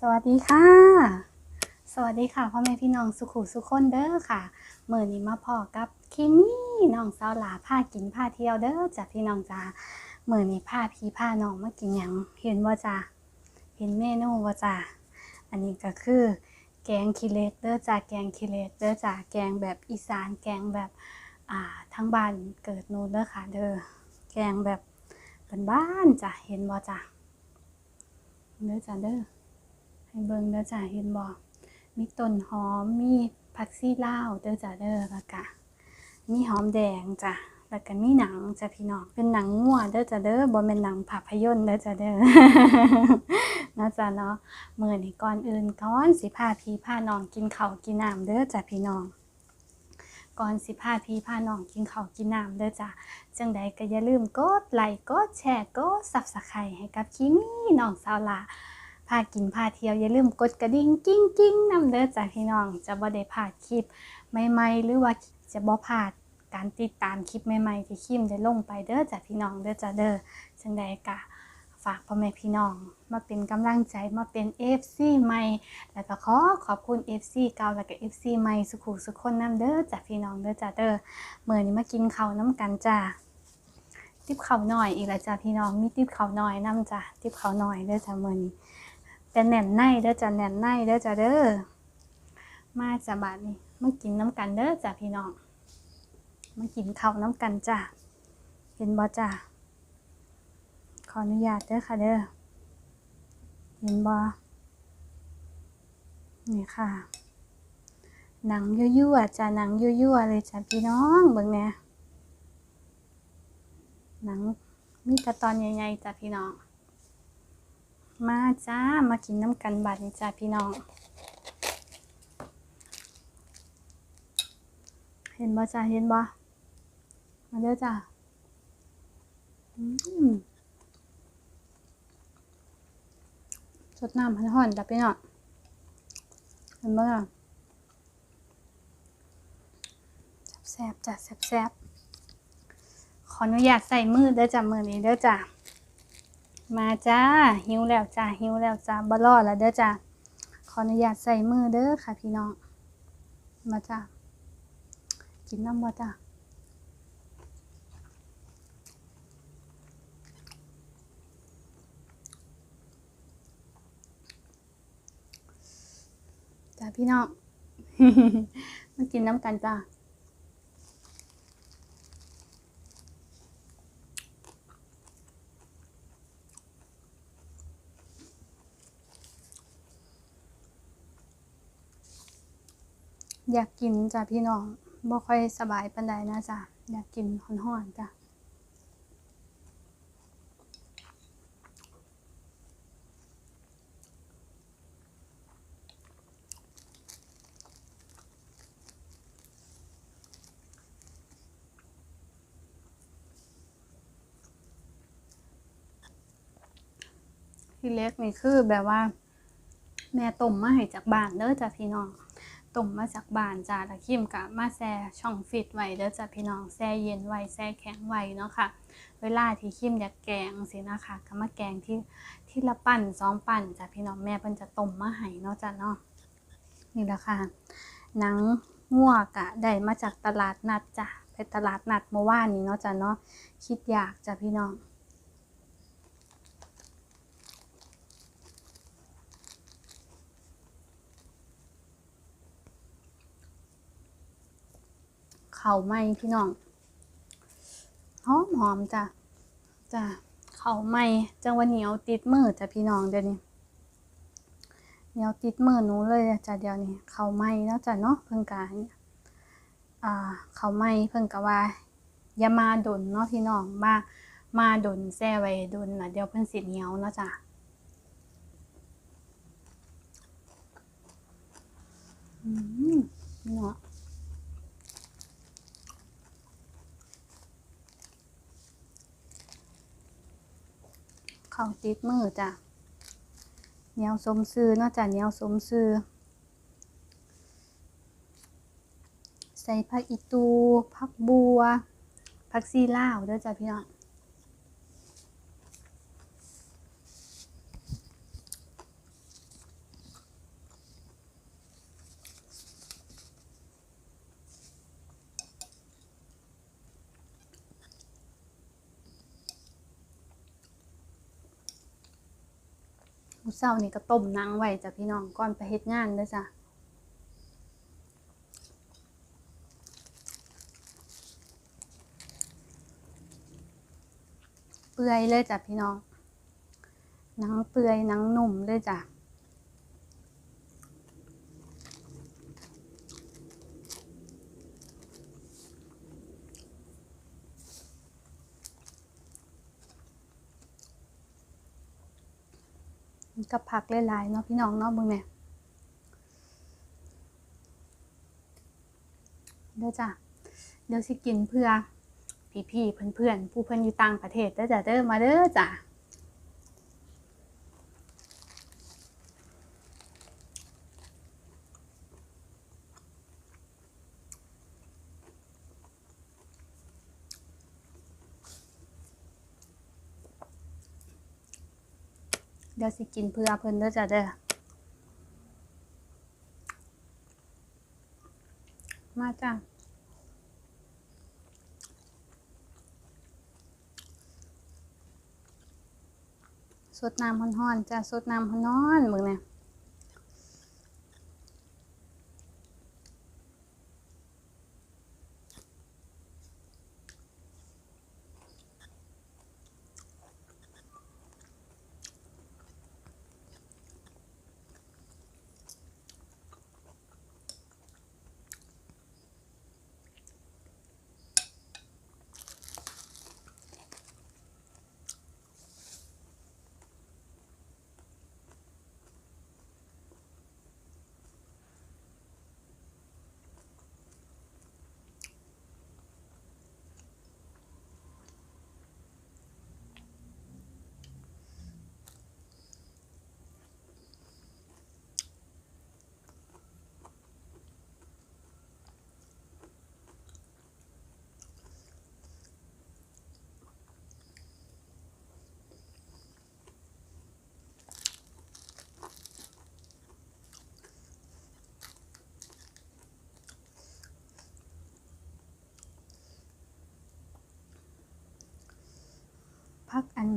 สวัสดีค่ะ สวัสดีค่ะพ่อแม่พี่น้องสุขุสุขคนเด้อค่ะเมื่อนี้มาพอกับคิมมี่น้องสาวหลาพากินพาเที่ยวเด้อจ้ะพี่น้องจ้าเมื่อนี้พาพี่พาน้องมากินหยังเห็นว่าจ้าเห็นเมนูว่าจ้าอันนี้ก็คือ แกงคิเลตเด้อจ้าแกงคิเลตเด้อจ้าแกงแบบอีสานแกงแบบอ่าทั้งบ้านเกิดนูนเด้อค่ะ เด้อแกงแบบเป็นบ้านจ้ะเห็นบ่าจ้าเด้อจ้าเด้อ ให้เบิ่งเด้อจ้าเห็นบ่มีต้นหอมมีผักซี่ลาวเด้อจ้าเด้อแล้วก็มีหอมแดงจ้ะแล้วก็มีหนังจ้ะพี่น้องเป็นหนังงัวเด้อจ้าเด้อบ่แม่นหนังภาพยนตร์เด้อจ้าเด้อนะจ้าเนาะมื้อนี้ก่อนอื่นก่อนสิพาพี่พาน้องกินข้าวกินน้ำเด้อจ้าพี่น้องก่อนสิพาพี่พาน้องกินข้าวกินน้ำเด้อจ้าจังใดก็อย่าลืมกดไลค์กดแชร์กด Subscribe ให้กับคิมี่น้องสาวลา พากินพาเที่ยวอย่าลืมกดกระดิ่งกิ้งกิ้งนำเด้อจ้ะพี่น้อง จะบ่ได้พลาดคลิปใหม่ๆ หรือว่าจะบ่พลาดการติดตามคลิปใหม่ๆ ที่คิมได้ลงไปเด้อจ้ะพี่น้องเด้อจ้ะเด้อจังใดก็ฝากพ่อแม่พี่น้อง มาเป็นกำลังใจมาเป็น FC ใหม่ แล้วก็ขอขอบคุณ FC เก่าแล้วก็ FC ใหม่สุขุสุขคนนํเด้อจ้ะพี่น้องเด้อจ้ะเด้อเมื้อนี้มากินข้าวน้ำกันจ้าติบข้าวหน่อยอีกแล้วจ้ะพี่น้องมีติบข้าวหน่อยนํจ้ะติบข้าวหน่อยเด้อจ้ะมื้อนี้ แต่แหน่นในเด้อจ้ะแน่นในเด้อจ้ะเด้อมาจ้ะบาดนี้มากินน้ำกันเด้อจ้ะพี่น้องมากินข้าวน้ำกันจ้ะเห็นบ่จ้ะขออนุญาตเด้อค่ะเด้อเห็นบ่นี่ค่ะหนังยั่วๆจ้ะหนังยั่วๆเลยจ้ะพี่น้องเบิ่งแน่หนังมีแต่ตอนใหญ่ๆจ้ะพี่น้อง มาจ้า มากินน้ำกันบาดนี้จ้าพี่น้อง เห็นบ่จ้าเห็นบ่มาเด้อจ้าสดน้ำห่อนๆจ้ะพี่น้อง เห็นบ่ล่ะแซบจ้ะแซบๆขออนุญาตใส่มือเด้อจ้ะมือนี้เด้อจ้า มาจ้า หิวแล้วจ้า หิวแล้วจ้าบ่รอแล้วเด้อจ้า ขออนุญาตใส่มือเด้อค่ะพี่น้อง มาจ้า กินน้ำบ่จ้าจ้าพี่น้องมากินน้ำกันจ้า อยากกินจ้ะพี่น้องบ่ค่อยสบายปานใดนะจ้ะอยากกินฮ้อนๆจ้ะพี่เล็กนี่คือแบบว่า แม่ต้มมาให้จากบ้านเด้อจ้ะพี่น้อง ต้มมาจากบ้านจ้าแล้วคิมกะมาแช่ช่องฟิตไว้เด้อจ้ะพี่น้องแช่เย็นไว้แช่แข็งไว้เนาะค่ะ เวลาที่คิมอยากแกงสินะคะก็มาแกงที่ที่ละปั่นสองปั่นจ้ะพี่น้องแม่เพิ่นจะต้มมาให้เนาะจ้ะเนาะนี่แหละค่ะหนังงัวกะได้มาจากตลาดนัดจ้ะไปตลาดนัดเมื่อวานนี้เนาะจ้ะเนาะคิดอยากจ้ะพี่น้อง ขาไหมพี่น้องหอมหอมจ้ะจ้ะเขาไหมจังว่าเหนียวติดมือจ้ะพี่น้องเดี๋ยวนี้เหนียวติดมือหนูเลยจ้ะเดี๋ยวนี้เขาไหมแล้วจ้ะเนาะเพิ่งกาอ่าเขาไหมเพิ่งกะว่าอย่ามาดนเนาะพี่น้องมามาดนแซ่ไว้ดนนะเดี๋ยวเพิ่นสิเหนียวเนาะจ้ะอืมเนาะ เขาติดมือจ้ะเหนียวสมซื้อเนอกจากเหนียวสมซื้อใส่ผักอีตูผักบัวผักซีลาวเด้อจ้ะพี่น้อง มื้อเช้านี่ก็ต้มนังไว้จ้ะพี่น้องก่อนไปเฮ็ดงานเด้อจ้ะเปื่อยเลยจ้ะพี่น้องหนังเปื่อยหนังหนุ่มเลยจ้ะ กับผักหลายๆเนาะพี่น้องเนาะมึงเนี่ยเด้อจ้ะเดี๋ยวสิกินเพื่อพี่ๆเพื่อนๆผู้เพื่อนอยู่ต่างประเทศเด้อจ้ะเด้อมาเด้อจ้ะ เดี๋ยวสิกินเพื่อเพิ่นเด้อจ้ะเด้อมาจ้ะสดน้ำฮ้อนๆจ้ะสดน้ำฮ้อนๆมึงเนี่ย พักอัน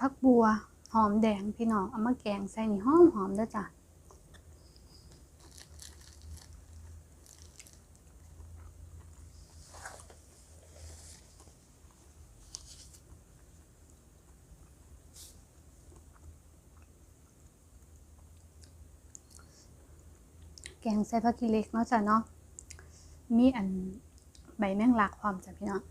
พักบัวหอมแดงพี่น้องเอามาแกงใส่นี่หอมหอมด้อจ้ะแกงใส่ผักกีเล็กเนาะจ้ะเนาะมีอันใบแมงลักพร้อมจ้ะพี่น้อง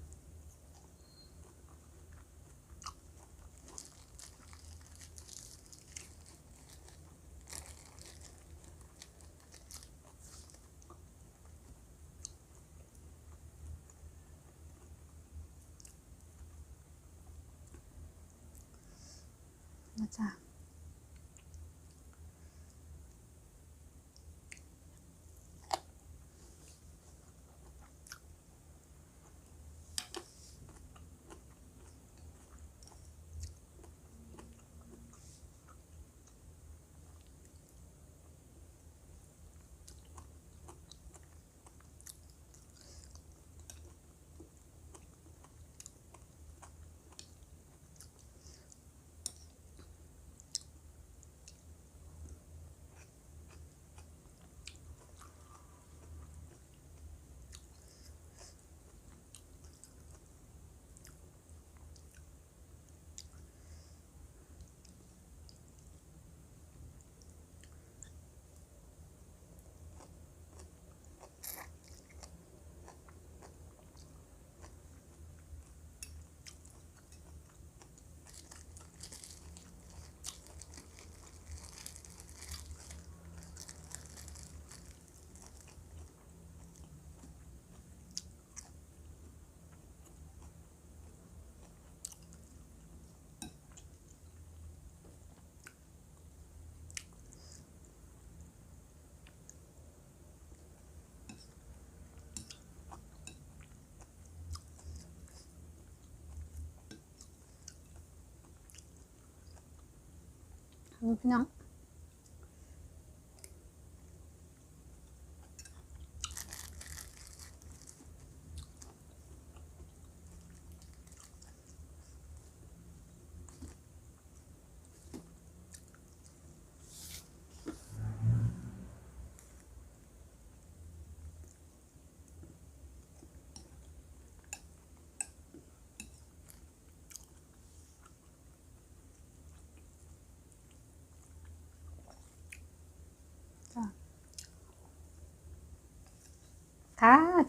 นะ พี่น้อง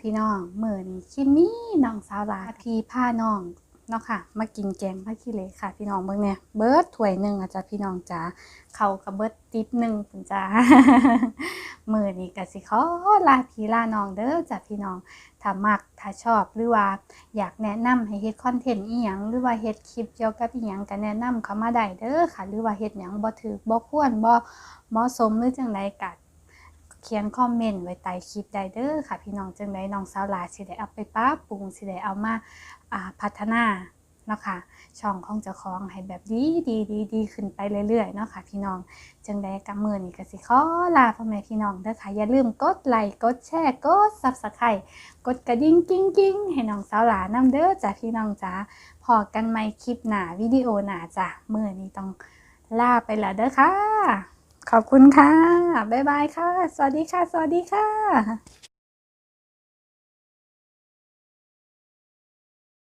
พี่น้องมื้อนี้คิมมี่น้องสาวลาพี่พาน้องเนาะค่ะมากินแกงผักขี้เหล็กค่ะ พี่น้องเบิ่งเนี่ยเบิร์ดถ้วยหนึ่งอะจ้ะพี่น้องจ๋าเขากับเบิดติดหนึ่งพุ่นจ้ามื้อนี้กสิขอลาพี่ลาน้องเด้อจ้ะพี่น้องถ้ามักถ้าชอบหรือว่าอยากแนะนำให้เฮ็ดคอนเทนต์อีหยังหรือว่าเฮ็ดคลิปเกี่ยวกับอีหยังก็แนะนำเข้ามาได้เด้อค่ะ หรือว่าเฮ็ดหยังบ่ถูกบ่ควรบ่เหมาะสมหรือจังไดก็เขียนคอมเมนต์ไว้ใต้คลิปได้เด้อค่ะ พี่น้องจังได้น้องสาวหลาสิได้เอาไปปรับปรุงสิได้เอามาอ่าพัฒนาเนาะค่ะช่องของเจ้าของให้แบบดีดีดีดีขึ้นไปเรื่อยๆเนาะค่ะ พี่น้องจังใดกับมือนี้ก็สิขอลาพ่อแม่พี่น้องเด้อค่ะอย่าลืมกดไลค์กดแชร์กด Subscribe กดกระดิ่งกิ้งกิ้งให้น้องสาวหลานำเด้อจ้ะพี่น้องจ้าพอกันใหม่คลิปหน้าวิดีโอหน้าจ้ะมือนี้ต้องลาไปแล้วเด้อค่ะ ขอบคุณค่ะ บ๊ายบายค่ะ สวัสดีค่ะ สวัสดีค่ะ